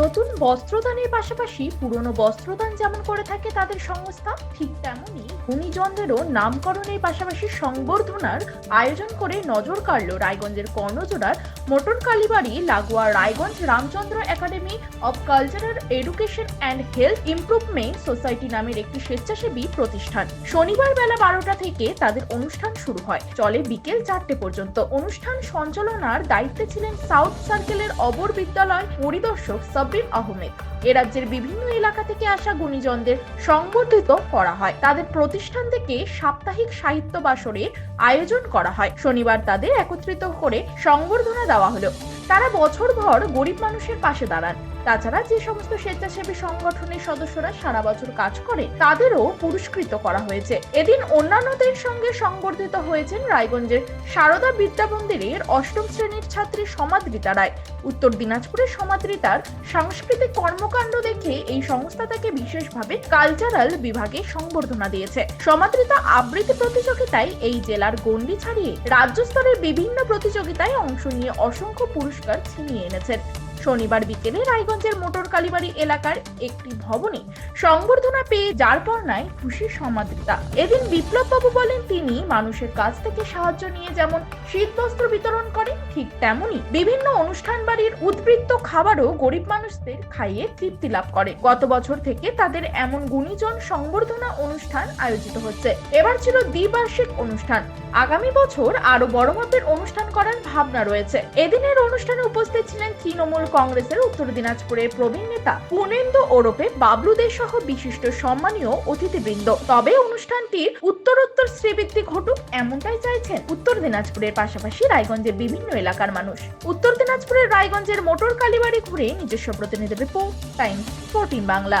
নতুন বস্ত্রদানের পাশাপাশি পুরনো বস্ত্রদান যেমন করে থাকে তাদের সংস্থা, ঠিক তেমনই গুণীজনদেরও নামকরণের পাশাপাশি সংবর্ধনার আয়োজন করে নজর কাড়ল রায়গঞ্জের কর্ণজোড়ার মোটর কালীবাড়ি লাগোয়া Raiganj Ramchandra academy of cultural education and health improvement society নামের একটি স্বেচ্ছাসেবী প্রতিষ্ঠান। শনিবার বেলা বারোটা থেকে তাদের অনুষ্ঠান শুরু হয়। চলে বিকেল চারটে পর্যন্ত। অনুষ্ঠান সঞ্চালনার দায়িত্বে ছিলেন সাউথ সার্কেলের অবর বিদ্যালয় পরিদর্শক সাব্বির আহমেদ। এ রাজ্যের বিভিন্ন এলাকা থেকে আসা গুণীজনদের সংবর্ধিত করা হয়। তাদের প্রতিষ্ঠান থেকে সাপ্তাহিক সাহিত্য বাসরের আয়োজন করা হয়। শনিবার তাদের একত্রিত করে সংবর্ধনা দেওয়া হলো। তারা বছরভর গরিব মানুষের পাশে দাঁড়ান। তাছাড়া যে সমস্ত স্বেচ্ছাসেবী সংগঠনের সদস্যরা সারা বছর কাজ করে, তাদেরও পুরস্কৃত করা হয়েছে। এদিন অন্যান্যদের সঙ্গে সংবর্ধিত হয়েছেন রায়গঞ্জের সারদা বিদ্যা মন্দিরের অষ্টম শ্রেণির ছাত্রী সমাদৃতা রায়। উত্তর দিনাজপুরের সমাদৃতার সাংস্কৃতিক কর্মকাণ্ড দেখে এই সংস্থা তাকে বিশেষভাবে কালচারাল বিভাগে সংবর্ধনা দিয়েছে। সমাদৃতা আবৃত্তি প্রতিযোগিতায় এই জেলার গণ্ডি ছাড়িয়ে রাজ্য স্তরের বিভিন্ন প্রতিযোগিতায় অংশ নিয়ে অসংখ্য পুরস্কার ছিনিয়ে এনেছেন। শনিবার বিকেলে রায়গঞ্জের মোটর কালীবাড়ি এলাকার একটি ভবনে সংবর্ধনা পেয়ে যার পর্নায় খুশি সমাদৃতা। এদিন বিপ্লব বাবু বলেন, তিনি মানুষের কাছ থেকে সাহায্য নিয়ে যেমন শীতবস্ত্র বিতরণ করেন, ঠিক তেমনি বিভিন্ন অনুষ্ঠান বাড়ির উদ্বৃত্ত খাবারও গরিব মানুষদের খাইয়ে তৃপ্তি লাভ করে। গত বছর থেকে তাদের এমন গুণীজন সংবর্ধনা অনুষ্ঠান আয়োজিত হচ্ছে। এবার ছিল দ্বিবার্ষিক অনুষ্ঠান। আগামী বছর আরও বড় মাপের অনুষ্ঠান করার ভাবনা রয়েছে। এদিনের অনুষ্ঠানে উপস্থিত ছিলেন তৃণমূল কংগ্রেসের উত্তর দিনাজপুরের প্রবীণ নেতা পুনেন্দ্র ওরফে বাবলুদের সহ বিশিষ্ট সম্মানীয় অতিথিবৃন্দ। তবে অনুষ্ঠানটির উত্তরোত্তর শ্রীবৃদ্ধি ঘটুক এমনটাই চাইছেন উত্তর দিনাজপুরের পাশাপাশি রায়গঞ্জের বিভিন্ন এলাকার মানুষ। উত্তর দিনাজপুরের রায়গঞ্জের মোটর কালীবাড়ি ঘুরে নিজস্ব প্রতিনিধি report, Times, fourteen Bangla.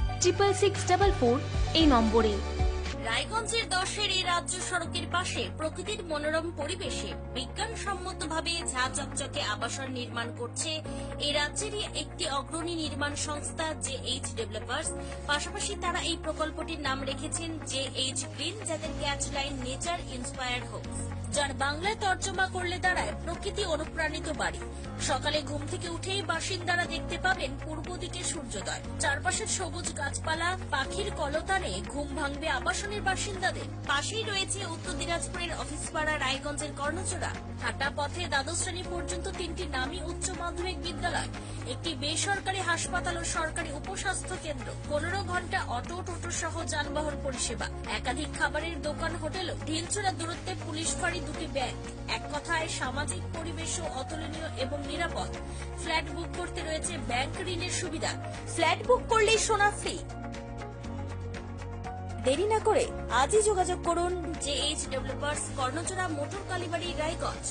triple six double four এই নম্বরে রায়গঞ্জের দশের এই রাজ্য সড়কের পাশে প্রকৃতির মনোরম পরিবেশে বিজ্ঞানসম্মতভাবে ঝা চকচকে আবাসন নির্মাণ করছে এই রাজ্যেরই একটি অগ্রণী নির্মাণ সংস্থা জে এইচ ডেভেলপার্স। পাশাপাশি তারা এই প্রকল্পটির নাম রেখেছেন জে এইচ গ্রিন, যাদের catch line nature inspired homes, যার বাংলায় তর্জমা করলে দাঁড়ায় প্রকৃতি অনুপ্রাণিত বাড়ি। সকালে ঘুম থেকে উঠেই বাসিন্দারা দেখতে পাবেন পূর্ব দিকে সূর্যোদয়। চারপাশের সবুজ গাছপালা, পাখির কলতানে ঘুম ভাঙবে আবাসনের বাসিন্দাদের পাশেই রয়েছে উত্তর দিনাজপুরের অফিসপাড়া রায়গঞ্জের কর্ণচূড়া। হাঁটা পথে দ্বাদশ শ্রেণি পর্যন্ত তিনটি নামী উচ্চ মাধ্যমিক বিদ্যালয়, একটি বেসরকারি হাসপাতাল ও সরকারি উপস্বাস্থ্য কেন্দ্র। পনেরো ঘণ্টা অটো টোটো সহ যানবাহন পরিষেবা। একাধিক খাবারের দোকান হোটেলও ঢিলচূড়া দূরত্বে পুলিশ ফাঁড়ি দুটি ব্যাংক এক কথায়, সামাজিক পরিবেশও অতুলনীয় এবং নিরাপদ। ফ্ল্যাট বুক করতে রয়েছে ব্যাংক ঋণের সুবিধা। ফ্ল্যাট বুক করলেই সোনা ফ্রি। দেরি না করে আজই যোগাযোগ করুন J H developers Karnachura motor Kalibari Raiganj.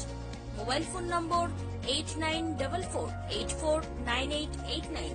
Mobile phone number eight nine double four eight four nine eight eight nine